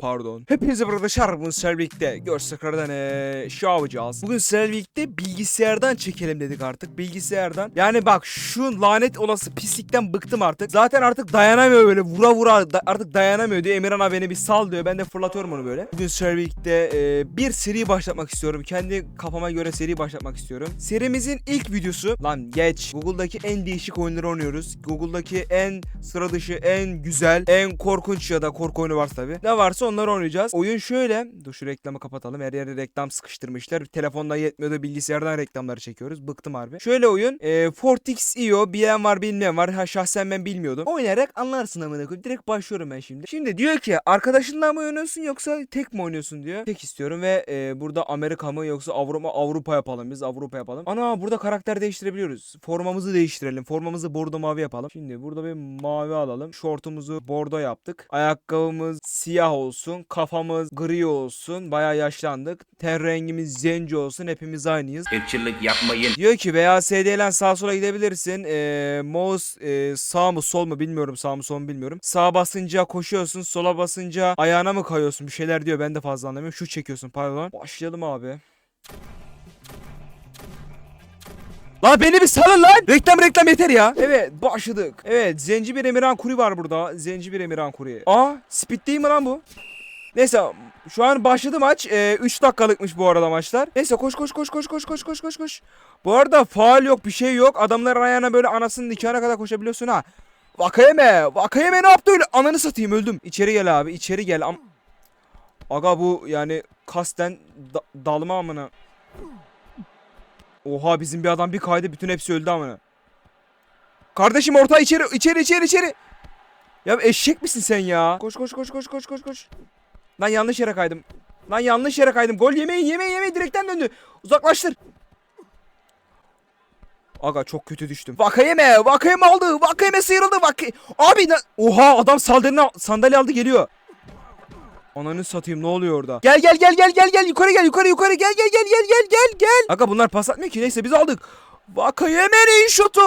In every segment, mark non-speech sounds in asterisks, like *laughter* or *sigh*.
Pardon. Hepinize burada şarkımız sizlerle birlikte görsteklerden eee şey yapacağız. Bugün birlikte bilgisayardan çekelim dedik artık. Bilgisayardan. Yani bak şu lanet olası pislikten bıktım artık. Zaten artık dayanamıyor böyle vura vura da- artık dayanamıyor diyor. Emirhan abi beni bir sal diyor. Ben de fırlatıyorum onu böyle. Bugün birlikte eee, bir seri başlatmak istiyorum. Kendi kafama göre seri başlatmak istiyorum. Serimizin ilk videosu. Lan geç. Google'daki en değişik oyunları oynuyoruz. Google'daki en sıra dışı, en güzel, en korkunç ya da korku oyunu varsa tabi. Ne varsa onları oynayacağız. Oyun şöyle. Dur şu reklamı kapatalım. Her yere reklam sıkıştırmışlar. Telefondan yetmiyordu bilgisayardan reklamları çekiyoruz. Bıktım harbi. Şöyle oyun. E, Fortix IO bilen var bilmeyen var. Ha, şahsen ben bilmiyordum. Oynayarak anlarsın amına koyayım. Direkt başlıyorum ben şimdi. Şimdi diyor ki arkadaşınla mı oynuyorsun yoksa tek mi oynuyorsun diyor. Tek istiyorum ve e, burada Amerika mı yoksa Avrupa Avrupa yapalım biz. Avrupa yapalım. Ana burada karakter değiştirebiliyoruz. Formamızı değiştirelim. Formamızı bordo mavi yapalım. Şimdi burada bir mavi alalım. Şortumuzu bordo yaptık. Ayakkabımız siyah olsun. Kafamız gri olsun. Baya yaşlandık. Ten rengimiz zenci olsun. Hepimiz aynıyız. Irkçılık yapmayın. Diyor ki veya SD'len sağa sola gidebilirsin. Ee, mouse e, sağ mı sol mu bilmiyorum. Sağ mı sol mu bilmiyorum. Sağa basınca koşuyorsun. Sola basınca ayağına mı kayıyorsun? Bir şeyler diyor. Ben de fazla anlamıyorum. Şu çekiyorsun pardon. Başlayalım abi. Lan beni bir salın lan. Reklam reklam yeter ya. Evet başladık. Evet zenci bir Emirhan Kuri var burada. Zenci bir Emirhan Kuri. Aa speed değil mi lan bu? Neyse şu an başladı maç. 3 dakikalıkmış bu arada maçlar. Neyse koş koş koş koş koş koş koş koş koş. Bu arada faal yok bir şey yok. Adamların ayağına böyle anasının nikahına kadar koşabiliyorsun ha. Vakayeme. Vakayeme ne yaptı öyle? Ananı satayım öldüm. İçeri gel abi içeri gel. Am Aga bu yani kasten da- dalma amına. Oha bizim bir adam bir kaydı bütün hepsi öldü amına. Kardeşim orta içeri içeri içeri içeri. Ya eşek misin sen ya? Koş koş koş koş koş koş koş. Lan yanlış yere kaydım. Lan yanlış yere kaydım. Gol yemeyin yemeyin yemeyin direkten döndü. Uzaklaştır. Aga çok kötü düştüm. Vakayeme, Vakayeme aldı. Vakayeme sıyrıldı. Vak Abi na- Oha adam sandalye, sandalye aldı geliyor. Ananı satayım ne oluyor orada? Gel gel gel gel gel gel yukarı gel yukarı yukarı gel gel gel gel gel gel gel. Aga bunlar pas atmıyor ki neyse biz aldık. Vakayeme'nin şutu.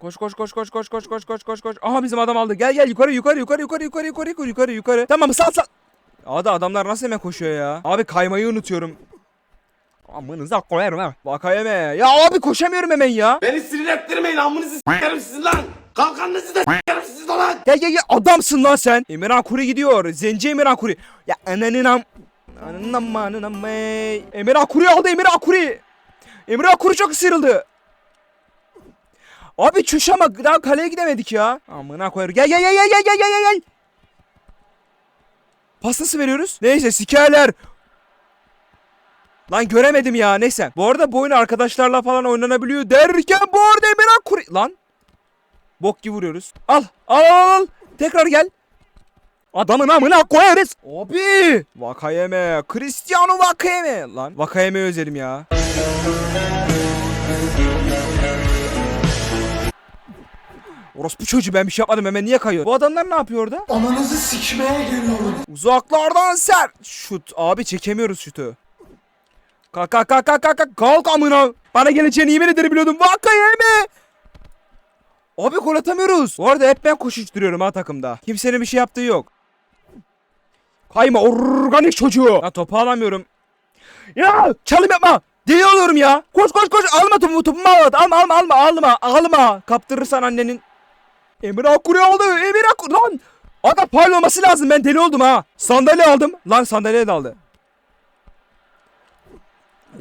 Koş koş koş koş koş koş koş koş koş koş. Aha bizim adam aldı. Gel gel yukarı yukarı yukarı yukarı yukarı yukarı yukarı yukarı yukarı. Tamam sal sal. Abi adamlar nasıl hemen koşuyor ya? Abi kaymayı unutuyorum. Amınıza koyarım ha. Vakayeme. Ya abi koşamıyorum hemen ya. Beni sinir ettirmeyin amınızı s**erim sizin lan. Kalkanınızı da s**erim siz lan. Gel gel gel adamsın lan sen. Emirhan Kuri gidiyor. Zenci Emirhan Kuri. Ya ananın am. Ananın amma ananın amma. Emirhan Kuri aldı Emirhan Kuri. Emirhan Kuri çok ısırıldı. Abi çüş ama daha kaleye gidemedik ya. Amına koyar. Gel gel gel gel gel gel gel gel. Pas nasıl veriyoruz? Neyse sikerler. Lan göremedim ya neyse. Bu arada bu oyun arkadaşlarla falan oynanabiliyor derken bu arada Emirhan Kuri. Lan. Bok gibi vuruyoruz. Al. Al al al. Tekrar gel. Adamın amına koyarız. Abi. Vakayeme. Cristiano Vakayeme. Lan Vakayeme özelim ya. Orospu çocuğu ben bir şey yapmadım hemen niye kayıyor? Bu adamlar ne yapıyor orada? Ananızı sikmeye geliyorum. Uzaklardan ser. Şut. Abi çekemiyoruz şutu. Kalk kalk kalk kalk kalk kalk. Amına. Bana geleceğini yemin ederim biliyordum. Vakayeme. Abi gol atamıyoruz. Bu arada hep ben koşuşturuyorum ha takımda. Kimsenin bir şey yaptığı yok. Kayma organik çocuğu. Ya topu alamıyorum. Ya çalım yapma. Deli oluyorum ya. Koş koş koş. Alma topumu topumu alma. Alma alma alma alma. Alma. Kaptırırsan annenin. Emir Akkuri aldı. Emir Akkuri. Lan. Aga faul olması lazım. Ben deli oldum ha. Sandalye aldım. Lan sandalye de aldı.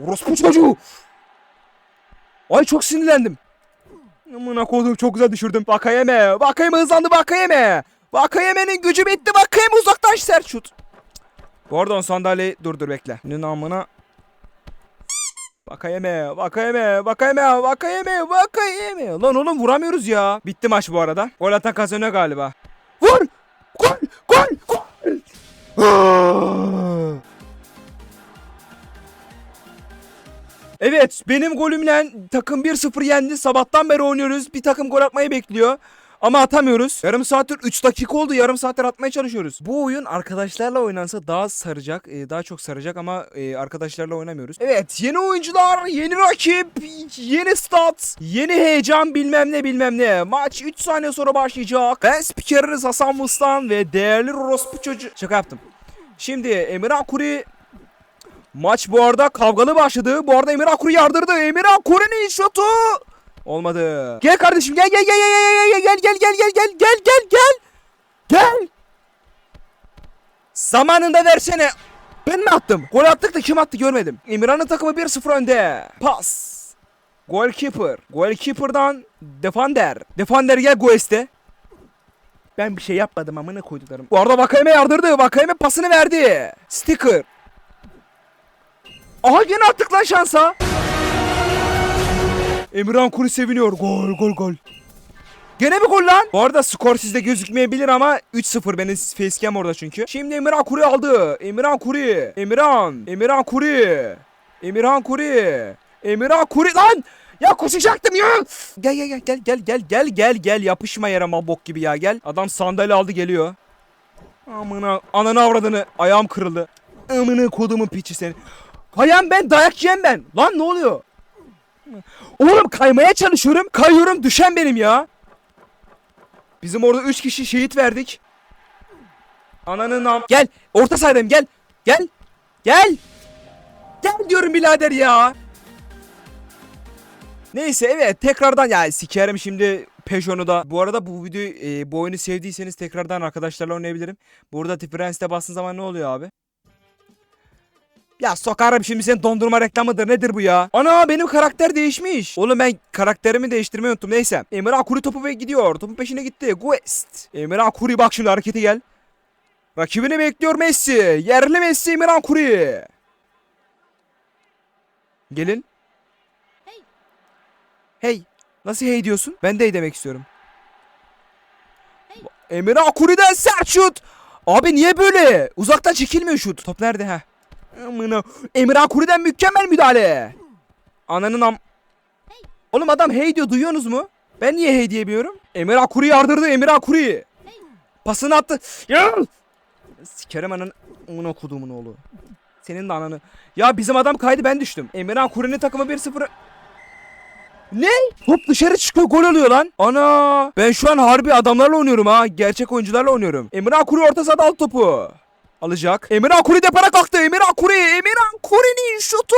Orospu çocuğu. Ay çok sinirlendim. Amına koydum çok güzel düşürdüm. Vakayeme. Vakayeme hızlandı Vakayeme. Vakayeme'nin gücü bitti. Vakayeme uzaktan sert şut. Pardon sandalyeyi dur dur bekle. Ne namına. Vakayeme, Vakayeme, Vakayeme, Vakayeme, Vakayeme. Lan oğlum vuramıyoruz ya. Bitti maç bu arada. Gol atan kazanıyor galiba. Vur! Gol! Gol! Gol! Evet benim golümle takım 1-0 yendi. Sabahtan beri oynuyoruz. Bir takım gol atmayı bekliyor. Ama atamıyoruz. Yarım saattir 3 dakika oldu. Yarım saattir atmaya çalışıyoruz. Bu oyun arkadaşlarla oynansa daha saracak. e, daha çok saracak ama e, arkadaşlarla oynamıyoruz. Evet yeni oyuncular, yeni rakip, yeni stat, yeni heyecan bilmem ne bilmem ne. Maç 3 saniye sonra başlayacak. Ben spikeriniz Hasan Mustan ve değerli orospu çocuğu. Şaka yaptım. Şimdi Emirhan Kuri Maç bu arada kavgalı başladı. Bu arada Emirhan Kuri yardırdı. Emirhan Kuri'nin şutu olmadı. Gel kardeşim gel gel gel gel gel gel gel gel gel gel gel gel gel. Zamanında versene. Ben mi attım? Gol attık da kim attı görmedim. Emirhan'ın takımı 1-0 önde. Pas. Goalkeeper. Goalkeeper'dan Defender. Defender gel Gueste. Ben bir şey yapmadım amına koyduklarım. Bu arada Vakayeme yardırdı. Vakayeme pasını verdi. Sticker. Aha gene attık lan şansa. Emirhan Kuri seviniyor. Gol gol gol. Gene bir gol lan. Bu arada skor sizde gözükmeyebilir ama 3-0 benim facecam orada çünkü. Şimdi Emirhan Kuri aldı. Emirhan Kuri. Emirhan. Emirhan Kuri. Emirhan Kuri. Emirhan Kuri lan. Ya koşacaktım ya. Gel gel gel gel gel gel gel gel yapışma yarama bok gibi ya gel. Adam sandalye aldı geliyor. Amına ananı avradını ayağım kırıldı. Amına kodumun piçi senin. Kayam ben dayak yiyem ben. Lan ne oluyor? Oğlum kaymaya çalışıyorum. Kayıyorum düşen benim ya. Bizim orada 3 kişi şehit verdik. Ananın nam. Gel. Orta sahadayım gel. Gel. Gel. Gel diyorum birader ya. Neyse evet tekrardan ya sikerim şimdi Peugeot'u da. Bu arada bu videoyu e, bu oyunu sevdiyseniz tekrardan arkadaşlarla oynayabilirim. Burada Difference'de bastığın zaman ne oluyor abi? Ya sokarım şimdi senin dondurma reklamıdır nedir bu ya? Ana benim karakter değişmiş. Oğlum ben karakterimi değiştirmeyi unuttum neyse. Emir Akuri topu ve gidiyor. Topun peşine gitti. Guest. Emir Akuri bak şimdi harekete gel. Rakibini bekliyor Messi. Yerli Messi Emir Akuri. Gelin. Hey. Nasıl hey diyorsun? Ben de hey demek istiyorum. Emir Akuri'den sert şut. Abi niye böyle? Uzaktan çekilmiyor şut. Top nerede ha? Amına. Emir Akuri'den mükemmel müdahale. Ananın am... Oğlum adam hey diyor duyuyorsunuz mu? Ben niye hey diyemiyorum? Emir Akuri yardırdı Emir Akuri. Pasını attı. Ya! Sikerim ananı. Amına kodumun oğlu. Senin de ananı. Ya bizim adam kaydı ben düştüm. Emir Akuri'nin takımı 1-0. Ne? Top dışarı çıkıyor gol oluyor lan. Ana. Ben şu an harbi adamlarla oynuyorum ha. Gerçek oyuncularla oynuyorum. Emir Akuri orta sahada alt topu. Alacak. Emir Akuri depara kalktı. Emir Akuri. Emir Akuri'nin şutu.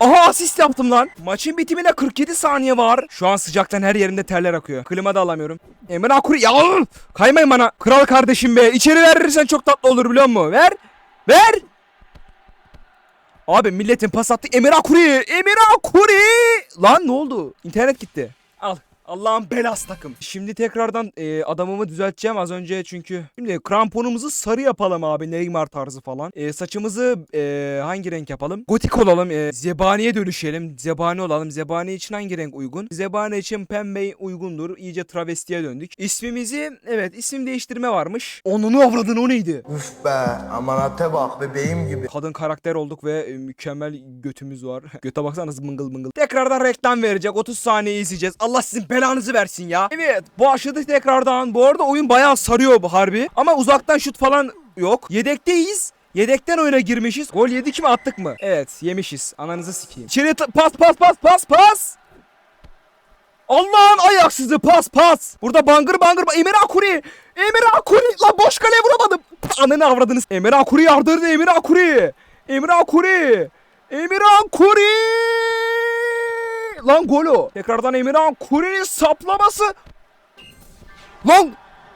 Aha asist yaptım lan. Maçın bitimine 47 saniye var. Şu an sıcaktan her yerimde terler akıyor. Klima da alamıyorum. Emir Akuri ya kaymayın bana. Kral kardeşim be. İçeri verirsen çok tatlı olur biliyor musun? Ver. Ver. Abi milletin pas attı. Emir Akuri. Emir Akuri. Lan ne oldu? İnternet gitti. Al. Allah'ın belası takım. Şimdi tekrardan e, adamımı düzelteceğim az önce çünkü. Şimdi kramponumuzu sarı yapalım abi Neymar tarzı falan. E, saçımızı e, hangi renk yapalım? Gotik olalım. E, zebaniye dönüşelim. Zebani olalım. Zebani için hangi renk uygun? Zebani için pembe uygundur. İyice travestiye döndük. İsmimizi evet isim değiştirme varmış. Onunu avradın o neydi? Üf be amanate bak bebeğim gibi. Kadın karakter olduk ve e, mükemmel götümüz var. *laughs* Göte baksana nasıl mıngıl mıngıl. Tekrardan reklam verecek. 30 saniye izleyeceğiz. Allah sizin belanızı versin ya. Evet başladık tekrardan. Bu arada oyun bayağı sarıyor bu harbi. Ama uzaktan şut falan yok. Yedekteyiz. Yedekten oyuna girmişiz. Gol yedik mi attık mı? Evet yemişiz. Ananızı sikeyim. İçeri pas pas pas pas pas. Allah'ın ayaksızı pas pas. Burada bangır bangır Emir Akuri. Emir Akuri. Lan boş kaleye vuramadım. Ananı avradınız. Emir Akuri yardırdı Emir Akuri. Emir Akuri. Emir Akuri. Lan golo. Tekrardan Emir Akuri'nin saplaması. Lan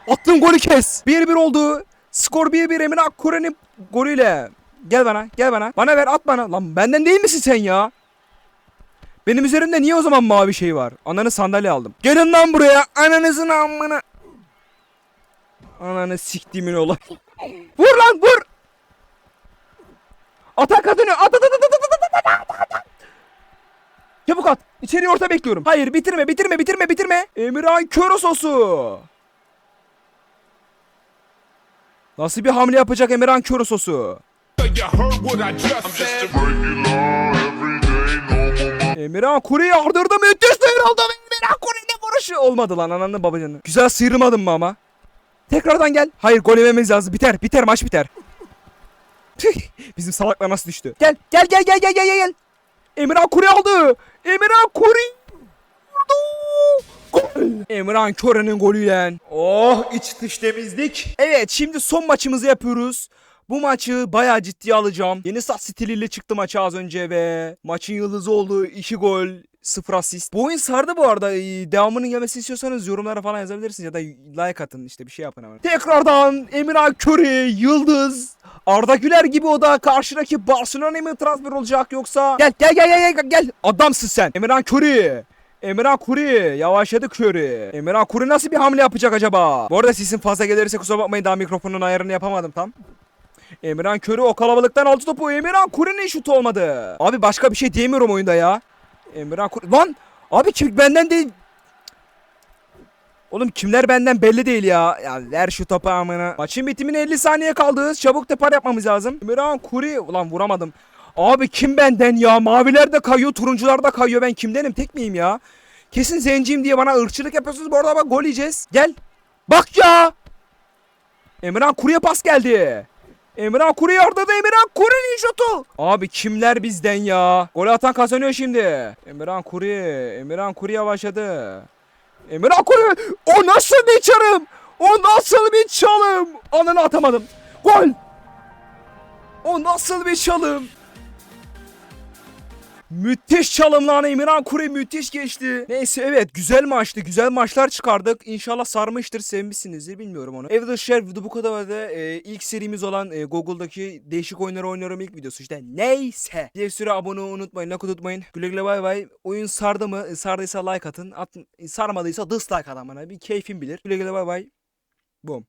attığım golü kes. 1-1 oldu. Skor 1-1 Emir Akkuri'nin golüyle. Gel bana gel bana. Bana ver at bana. Lan benden değil misin sen ya? Benim üzerimde niye o zaman mavi şey var? Ananı sandalye aldım. Gelin lan buraya. Ananızın amına. Ananı siktimin ola. Vur lan vur. Atak at önü. At at at at at at at at at. Çabuk at. İçeriye orta bekliyorum. Hayır bitirme bitirme bitirme bitirme. Emirhan Körososu. Nasıl bir hamle yapacak Emirhan Körososu? Emirhan Kuri yardırdı müthiş sıyrıldı. Emirhan Kuri'nin vuruşu. Olmadı lan ananı babacanı. Güzel sıyırmadın mı ama? Tekrardan gel. Hayır gol yememiz lazım. Biter biter maç biter. *laughs* Bizim salaklar nasıl düştü? Gel gel gel gel gel gel gel. Emirhan Kuri aldı. Emirhan Kuri. Emran Kören'in golüyle. Oh iç dış temizlik. Evet şimdi son maçımızı yapıyoruz. Bu maçı bayağı ciddiye alacağım. Yeni sat stiliyle çıktı maça az önce ve maçın yıldızı oldu. 2 gol, 0 asist. Bu oyun sardı bu arada. Ee, Devamının gelmesini istiyorsanız yorumlara falan yazabilirsiniz ya da like atın işte bir şey yapın ama. Tekrardan Emirhan Köre, Yıldız, Arda Güler gibi o da karşıdaki Barcelona'ya mı transfer olacak yoksa? Gel gel gel gel gel gel. Adamsın sen. Emirhan Köre. Emirhan Kuri yavaşladı Kuri. Emirhan Kuri nasıl bir hamle yapacak acaba? Bu arada sesin fazla gelirse kusura bakmayın daha mikrofonun ayarını yapamadım tam. Emirhan Körü o kalabalıktan aldı topu. Emirhan Kuri'nin şutu olmadı. Abi başka bir şey diyemiyorum oyunda ya. Emirhan Kuri... Lan! Abi kim benden değil. Oğlum kimler benden belli değil ya. Ya ver şu topu amına. Maçın bitimine 50 saniye kaldı. Çabuk depar yapmamız lazım. Emirhan Kuri... Ulan vuramadım. Abi kim benden ya? Maviler de kayıyor, turuncular da kayıyor. Ben kimdenim? Tek miyim ya? Kesin zenciyim diye bana ırkçılık yapıyorsunuz. Bu arada bak gol yiyeceğiz. Gel. Bak ya. Emirhan Kuri'ye pas geldi. Emirhan Kuri yardıda Emirhan Kuri'nin şutu. Abi kimler bizden ya? Gol atan kazanıyor şimdi. Emirhan Kuri. Emirhan Kuri yavaşladı. Emirhan Kuri. O nasıl bir çalım? O nasıl bir çalım? Ananı atamadım. Gol. O nasıl bir çalım? Müthiş çalım lan Emirhan Kuri müthiş geçti. Neyse evet güzel maçtı. Güzel maçlar çıkardık. İnşallah sarmıştır sevmişsinizdir bilmiyorum onu. Evde arkadaşlar bu kadar da e, ilk serimiz olan e, Google'daki değişik oyunları oynuyorum ilk videosu işte. Neyse. Diye süre abone unutmayın. Like unutmayın. Güle güle bay bay. Oyun sardı mı? Sardıysa like atın. At, sarmadıysa dislike bana. Bir keyfim bilir. Güle güle bay bay. Boom.